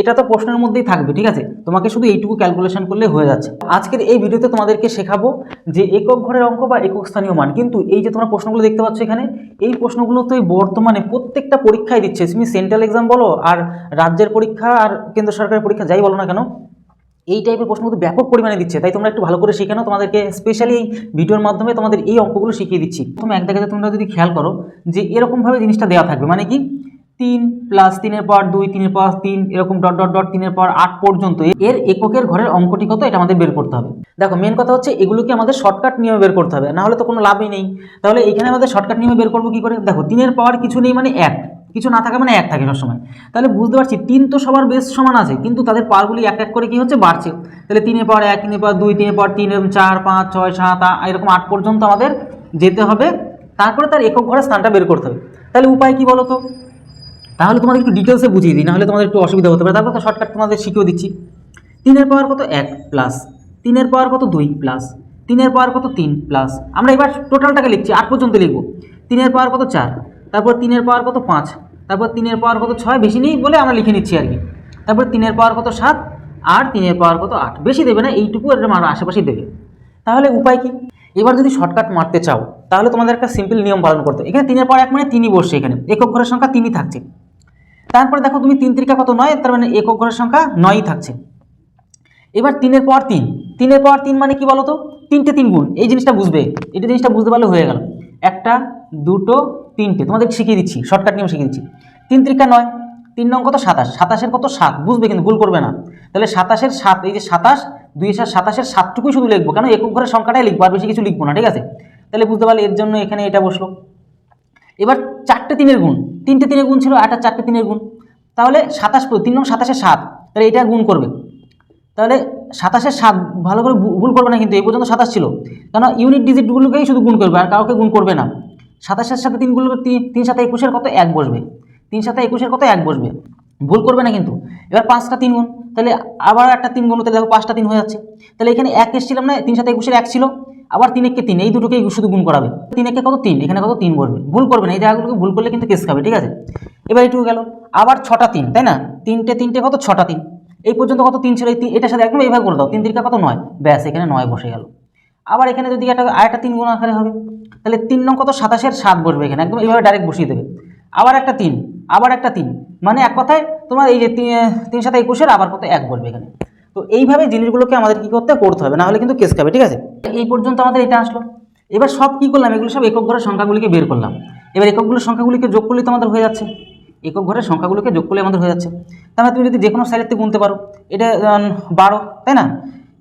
এটা তো প্রশ্নের মধ্যেই থাকবে, ঠিক আছে? তোমাকে শুধু এইটুকু ক্যালকুলেশন করলে হয়ে যাচ্ছে। আজকের এই ভিডিওতে তোমাদেরকে শেখাবো যে একক ঘরের অঙ্ক বা একক স্থানীয় মান। কিন্তু এই যে তোমরা প্রশ্নগুলো দেখতে পাচ্ছ এখানে, এই প্রশ্নগুলো তো বর্তমানে প্রত্যেকটা পরীক্ষায় দিচ্ছে। তুমি সেন্ট্রাল এক্সাম বলো আর রাজ্যের পরীক্ষা আর কেন্দ্র সরকারের পরীক্ষা, যাই বলো না কেন, এই টাইপের প্রশ্ন কিন্তু ব্যাপক পরিমাণে দিচ্ছে। তাই তোমরা একটু ভালো করে শিখে নাও। তোমাদেরকে স্পেশালি এই ভিডিওর মাধ্যমে তোমাদের এই অঙ্কগুলো শিখিয়ে দিচ্ছি। প্রথমে এক জায়গাতে তোমরা যদি খেয়াল করো যে এরকমভাবে জিনিসটা দেওয়া থাকবে। মানে কি? তিন প্লাস তিনের পর দুই, তিনের পর তিন, এরকম ডট ডট ডট তিনের পর আট পর্যন্ত এর এককের ঘরের অঙ্কটি কত এটা আমাদের বের করতে হবে। দেখো মেন কথা হচ্ছে এগুলোকে আমাদের শর্টকাট নিয়মে বের করতে হবে না হলে তো কোনো লাভই নেই। তাহলে এখানে আমাদের শর্টকাট নিয়মে বের করব কি করে? দেখো তিনের পাওয়ার কিছু নেই মানে এক, কিছু না থাকা মানে এক থাকে সবসময়। তাহলে বুঝতে পারছি তিন তো সবার বেশ সমান আছে, কিন্তু তাদের পাওয়ারগুলি এক এক করে কি হচ্ছে বাড়ছে। তাহলে তিনের পর এক, তিনের পর দুই, তিনের পর তিন, এরকম চার, পাঁচ, ছয়, সাত আট এরকম আট পর্যন্ত আমাদের যেতে হবে। তারপরে তার একক ঘরের স্থানটা বের করতে হবে। তাহলে উপায় কি বলো তো তাহলে তোমাদের একটু ডিটেলসে বুঝিয়ে দিই, নাহলে তোমাদের একটু অসুবিধা হতে পারে। তারপর তো শর্টকাট তোমাদের শিখিয়ে দিচ্ছি। তিনের পাওয়ার কত? এক প্লাস তিনের পাওয়ার কত? দুই প্লাস তিনের পাওয়ার কত? তিন প্লাস আমরা এবার টোটালটাকে লিখছি, আট পর্যন্ত লিখব। তিনের পাওয়ার কত? চার। তারপর তিনের পাওয়ার কত? পাঁচ। তারপর তিনের পাওয়ার কত? ছয়। বেশি নেই বলে আমরা লিখে নিচ্ছি আর কি। তারপর তিনের পাওয়ার কত? সাত। আর তিনের পাওয়ার কত? আট। বেশি দেবে না, এইটুকু এর আমার আশেপাশেই দেবে। তাহলে উপায় কি? এবার যদি শর্টকাট মারতে চাও, তাহলে তোমাদের একটা সিম্পল নিয়ম পালন করতে। এখানে তিনের পাওয়ার এক মানে তিনই বসছে এখানে। একক ঘরের সংখ্যা তিনই থাকছে। তারপরে দেখো তুমি তিন তিরিকা কত? নয়, তার মানে একক ঘরের সংখ্যা নয়ই থাকছে। এবার তিনের পর তিন। তিনের পর তিন মানে কি বলো তো তিনটে তিন গুণ। এই জিনিসটা বুঝবে। এটা জিনিসটা বুঝতে পারলে হয়ে গেল। একটা, দুটো, তিনটে। তোমাদের শিখিয়ে দিচ্ছি শর্টকাট নিয়ম শিখিয়ে দিচ্ছি। তিন ত্রিকা নয়, তিন নং কত? সাতাশ। সাতাশের কত? সাত। বুঝবে কিন্তু, ভুল করবে না। তাহলে সাতাশের সাত, এই যে সাতাশ, দুই হাজার সাতাশের সাতটুকুই শুধু লিখব। কেন? একক ঘরের সংখ্যাটাই লিখব, আর বেশি কিছু লিখব না, ঠিক আছে? তাহলে বুঝতে পারলে এর জন্য এখানে এটা বসল। এবার চারটে তিনের গুণ। তিনটে তিনের গুণ ছিল আটটা চারটে তিনের গুণ। তাহলে সাতাশ তিন নং সাতাশে সাত, তাহলে এটা গুণ করবে। তাহলে সাতাশের সাত ভালো করে ভুল করবে না কিন্তু এই পর্যন্ত সাতাশ ছিল। কেন ইউনিট ডিজিটগুলোকেই শুধু গুণ করবে, আর কাউকে গুণ করবে না। সাতাশের সাথে তিনগুলো তিন তিন সাথে একুশের কত এক বসবে? তিন সাথে একুশের কত এক বসবে? ভুল করবে না কিন্তু। এবার পাঁচটা তিন গুণ, তাহলে আবার একটা তিন গুণ, তাহলে দেখো পাঁচটা তিন হয়ে যাচ্ছে। তাহলে এখানে এক এসেছিলাম না, তিন সাথে একুশের এক ছিল। আবার তিন একে তিন, এই দুটোকেই শুধু গুণ করাবে। তিন একে কত? তিন। এখানে কত? তিন বসবে। ভুল করবে না। এই জায়গাগুলোকে ভুল করলে কিন্তু কেস খাবে, ঠিক আছে? এবার এটুকু গেল। আবার ছটা তিন, তাই না? তিনটে তিনটে কত? ছটা তিন। এই পর্যন্ত কত? তিন ছিল। এই এটার সাথে একদম এইভাবে করে দাও। তিন তিনটা কত? নয়। ব্যাস, এখানে নয় বসে গেল। আবার এখানে যদি একটা আরেকটা তিন গুণ আকারে হবে। তাহলে তিন নং কত? সাতাশের সাত বসবে এখানে। একদম এইভাবে ডাইরেক্ট বসিয়ে দেবে। আবার একটা তিন। আবার একটা তিন। মানে এক কথায় তোমার এই যে তিন- সাথে একুশের, আবার কত? এক বসবে এখানে। তো এইভাবে জিনিসগুলোকে আমাদের কী করতে? করতে হবে, না হলে কিন্তু কেস খাবে, ঠিক আছে? এই পর্যন্ত আমাদের এটা আসলো। এবার সব কী করলাম? এগুলো সব একক ঘরের সংখ্যাগুলিকে বের করলাম। এবার এককগুলোর সংখ্যাগুলিকে যোগ করলে তো আমাদের হয়ে যাচ্ছে। একক ঘরের সংখ্যাগুলোকে যোগ করলে আমাদের হয়ে যাচ্ছে। তাহলে তুমি যদি যে কোনো সাইডের থেকে গুনতে পারো, এটা বারো, তাই না?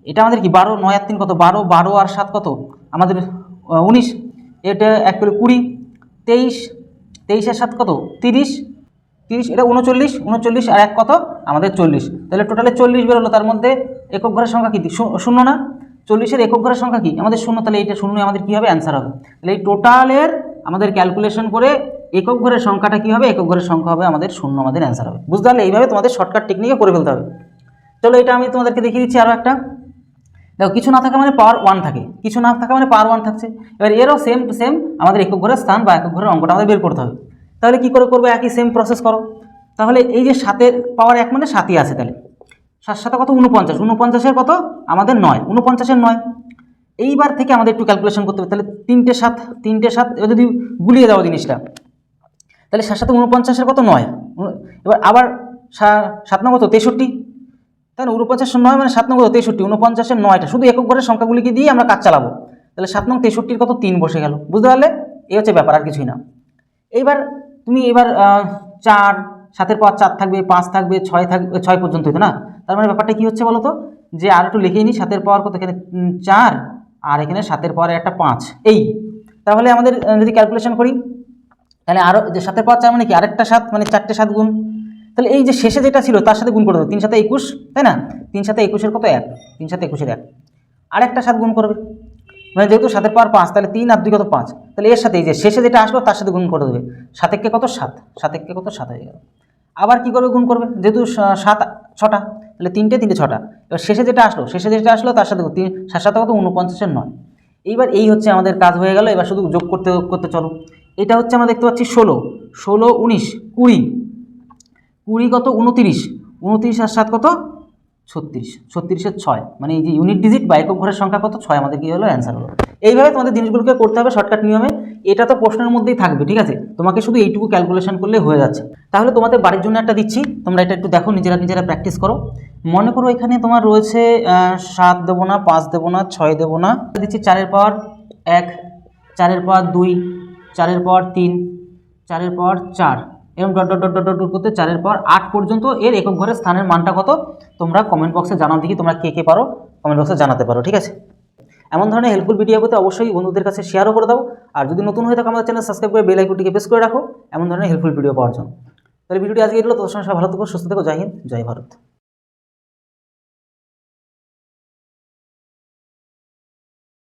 এটা আমাদের কি, বারো, নয় আর তিন কত? বারো বারো আর সাত কত? আমাদের, উনিশ। এটা এক করে কুড়ি, তেইশ, তেইশের সাত কত? তিরিশ তিরিশ, এটা উনচল্লিশ উনচল্লিশ আর এক কত? আমাদের চল্লিশ। তাহলে টোটালে চল্লিশ বেরোলো, তার মধ্যে একক ঘরের সংখ্যা কী? শূন্য না? চল্লিশের একক ঘরের সংখ্যা কী? আমাদের শূন্য, তাহলে এইটা শূন্য আমাদের কী হবে? অ্যান্সার হবে। তাহলে এই টোটালের আমাদের ক্যালকুলেশন করে একক ঘরের সংখ্যাটা কী হবে? একক ঘরের সংখ্যা হবে আমাদের শূন্য, আমাদের অ্যান্সার হবে। বুঝতে পারলে এইভাবে তোমাদের শর্টকাট টেকনিকে করে ফেলতে হবে। চলো এটা আমি তোমাদেরকে দেখিয়ে দিচ্ছি আরও একটা। দেখো, কিছু না থাকা মানে পাওয়ার ওয়ান থাকে। কিছু না থাকা মানে পাওয়ার ওয়ান থাকছে। এবার এরও সেম টু সেম আমাদের একক ঘরের স্থান বা একক ঘরের অঙ্কটা আমাদের বের করতে হবে। তাহলে কি করে করব? একই সেম প্রসেস করো। তাহলে এই যে সাতের পাওয়ার এক মানে সাতই আছে তাহলে। সাত সাথে কত? উনপঞ্চাশ উনপঞ্চাশের কত? আমাদের নয়। উনপঞ্চাশের নয়। এইবার থেকে আমাদের একটু ক্যালকুলেশন করতে হবে। তাহলে তিনটে সাত তিনটে সাত যদি গুলিয়ে দেওয়া জিনিসটা, তাহলে সাত সাথে উনপঞ্চাশের কত? নয়। এবার আবার সাত কত তেষট্টি। তাই না উনপঞ্চাশের নয় মানে সাত কত তেষট্টি। উনপঞ্চাশের নয়টা। শুধু একক ঘরের সংখ্যাগুলিকে দিয়ে আমরা কাজ চালাবো। তাহলে সাত নং তেষট্টির কত? তিন বসে গেল। বুঝতে পারলে? এই হচ্ছে ব্যাপার, আর কিছুই না। এইবার তুমি এবার চার, সাতের পর চার থাকবে, পাঁচ থাকবে, ছয় থাকবে ছয় পর্যন্ত হইতো না? তার মানে ব্যাপারটা কী হচ্ছে বলো তো যে আর একটু লিখেই নিই সাতের পর কত এখানে? চার, আর এখানে সাতের পরে একটা পাঁচ। এই। তাহলে আমাদের যদি ক্যালকুলেশন করি, তাহলে আরও যে সাতের পর চার মানে কি? আরেকটা সাত মানে চারটে সাত গুণ। তাহলে এই যে শেষে যেটা ছিল, তার সাথে গুণ করে দেবো তিন সাথে একুশ, তাই না? তিন সাথে একুশের কত? এক। তিন সাথে একুশের এক। আরেকটা সাত গুণ করবে। মানে যেহেতু সাতের পর পাঁচ, তাহলে তিন আর দুই কত পাঁচ? তাহলে এর সাথে এই যে শেষে যেটা আসলো তার সাথে গুণ করে দেবে। সাতেককে কত? সাত। সাতেককে কত? সাত হয়ে গেল। আবার কি করবে? গুণ করবে। যেহেতু সাত, ছটা, তাহলে তিনটে তিনটে, ছটা। এবার শেষে যেটা আসলো, শেষে যেটা আসলো তার সাথে তিন, সাত সাথে কত? উনপঞ্চাশের নয়। এইবার এই হচ্ছে আমাদের কাজ হয়ে গেল। এবার শুধু যোগ করতে করতে চলো। এটা হচ্ছে আমরা দেখতে পাচ্ছি ষোলো। ষোলো, উনিশ, কুড়ি। কুড়ি কত? উনতিরিশ। উনত্রিশ আর সাত কত? ছত্রিশ, ছত্রিশের ছয়। মানে এই যে ইউনিট ডিজিট বা একক ঘরের সংখ্যা কত? ছয়, আমাদের কি হলো? অ্যান্সার হলো। এইভাবে তোমাদের জিনিসগুলোকে করতে হবে শর্টকাট নিয়মে। এটা তো প্রশ্নের মধ্যেই থাকবে, ঠিক আছে? তোমাকে শুধু এইটুকু ক্যালকুলেশন করলে হয়ে যাচ্ছে। তাহলে তোমাদের বাড়ির জন্য একটা দিচ্ছি। তোমরা এটা একটু দেখো, নিজেরা নিজেরা প্র্যাকটিস করো। মনে করো এখানে তোমার রয়েছে সাত দেবো না, পাঁচ দেবো না, ছয় দেবো না। দিচ্ছি চারের পাওয়ার এক, চারের পাওয়ার দুই, চারের পাওয়ার তিন, চারের পাওয়ার চার। এরকম ডট ডট ডট ডট করতে চারের পর আট পর্যন্ত এর একক ঘরের স্থানের মানটা কত? তোমরা কমেন্ট বক্সে জানাও দেখি তোমরা কে কে পারো কমেন্ট বক্সে জানাতে পারো, ঠিক আছে? এমন ধরনের হেল্পফুল ভিডিও পেতে অবশ্যই বন্ধুদের কাছে শেয়ারও করে দাও। আর যদি নতুন হয়ে থাকে আমাদের চ্যানেল সাবস্ক্রাইব করে বেল আইকনটিকে প্রেস করে রাখো। এমন ধরনের হেল্পফুল ভিডিও পাওয়ার জন্য। তাহলে ভিডিওটি আজকে এলো তোর সঙ্গে ভালো থেকো, সুস্থ থেকো, জয় হিন্দ, জয় ভারত।